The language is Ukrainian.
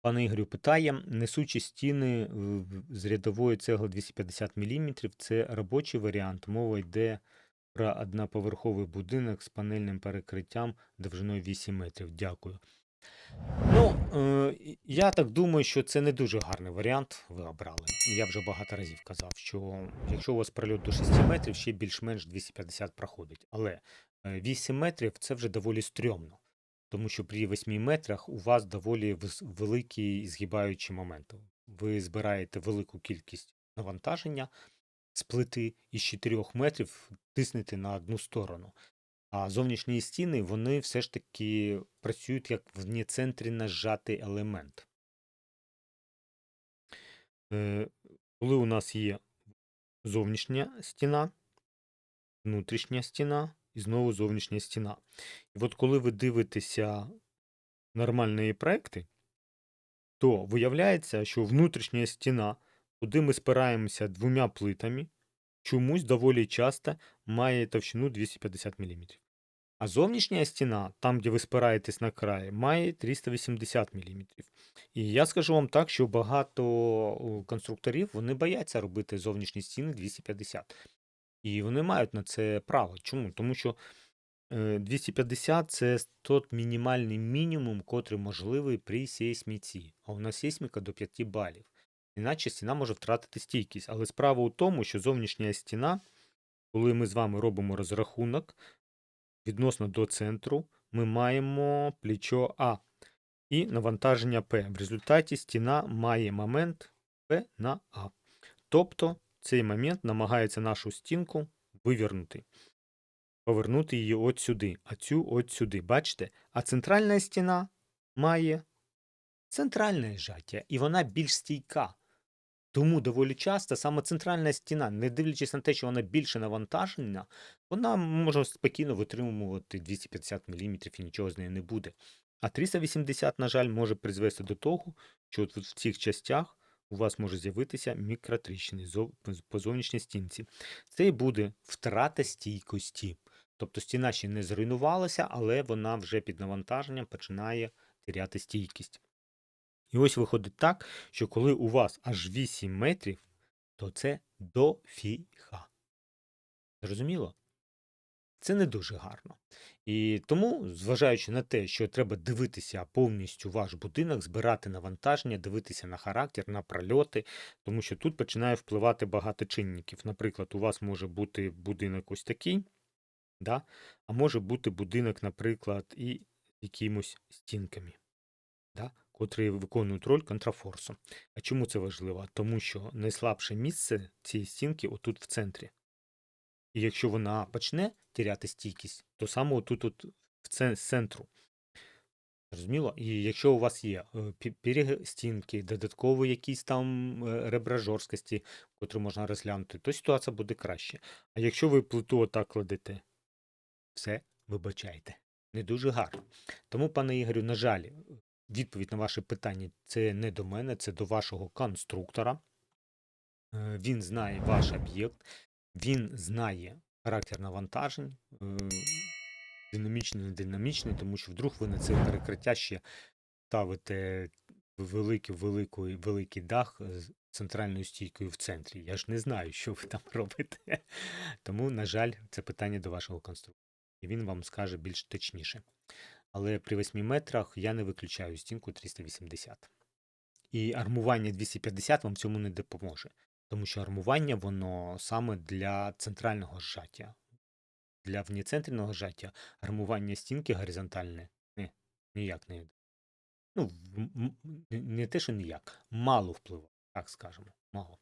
Пане Ігорю питає: несучі стіни е, з рядової цегли 250 мм це робочий варіант. Мова йде про одноповерховий будинок з панельним перекриттям довжиною 8 метрів. Дякую. Ну, е, я так думаю, що це не дуже гарний варіант ви обрали. Я вже багато разів казав, що якщо у вас прольот до 6 метрів, ще більш-менш 250 проходить. Але е, 8 метрів це вже доволі стрьомно. Тому що при 8 метрах у вас доволі великий згибаючий момент. Ви збираєте велику кількість навантаження з плити із 4 метрів тиснете на одну сторону. А зовнішні стіни, вони все ж таки працюють як вніцентрі зжатий елемент. Е, коли у нас є зовнішня стіна, внутрішня стіна і знову зовнішня стіна. І от коли ви дивитеся нормальні проекти, то виявляється, що внутрішня стіна, куди ми спираємося двома плитами, чомусь доволі часто має товщину 250 мм. А зовнішня стіна, там, де ви спираєтесь на край, має 380 мм. І я скажу вам так, що багато конструкторів вони бояться робити зовнішні стіни 250. І вони мають на це право. Чому? Тому що е, 250 це тот мінімальний мінімум, котрий можливий при сейсміці. А у нас сейсміка до 5 балів. Іначе стіна може втратити стійкість. Але справа у тому, що зовнішня стіна, коли ми з вами робимо розрахунок відносно до центру, ми маємо плечо А і навантаження П. В результаті стіна має момент П на А. Тобто цей момент намагається нашу стінку вивернути, повернути її от сюди, а цю от сюди. Бачите? А центральна стіна має центральне зжаття, і вона більш стійка. Тому доволі часто саме центральна стіна, не дивлячись на те, що вона більше навантажена, вона може спокійно витримувати 250 мм і нічого з нею не буде. А 380, на жаль, може призвести до того, що от в цих частях у вас може з'явитися мікротріщини по зовнішній стінці. Це і буде втрата стійкості. Тобто стіна ще не зруйнувалася, але вона вже під навантаженням починає теряти стійкість. І ось виходить так, що коли у вас аж 8 метрів, то це дофіга. Зрозуміло? Це не дуже гарно. І тому, зважаючи на те, що треба дивитися повністю ваш будинок, збирати навантаження, дивитися на характер, на прольоти, тому що тут починає впливати багато чинників. Наприклад, у вас може бути будинок ось такий, да? а може бути будинок, наприклад, і якимось стінками, да? котрі виконують роль контрафорсу. А чому це важливо? Тому що найслабше місце цієї стінки отут в центрі. І якщо вона почне теряти стійкість, то саме тут от в це- центру. Зрозуміло? І якщо у вас є е, перестінки, додаткові якісь там е, ребра жорсткості, котрі можна розглянути, то ситуація буде краще. А якщо ви плиту отак кладете, все, вибачайте. Не дуже гарно. Тому, пане Ігорю, на жаль, відповідь на ваше питання це не до мене, це до вашого конструктора. Е, Він знає ваш об'єкт, він знає характер навантажень, е, динамічний, не динамічний, тому що вдруг ви на це перекриття ще ставите великий, великий, великий дах з центральною стійкою в центрі. Я ж не знаю, що ви там робите. Тому, на жаль, це питання до вашого конструктора. І він вам скаже більш точніше. Але при 8 метрах я не виключаю стінку 380. І армування 250 вам цьому не допоможе. Тому що армування воно саме для центрального зжаття. Для вніцентрального зжаття армування стінки горизонтальне Ні, ніяк не. йде. Ну, не те, що ніяк, мало впливає, так скажемо, мало.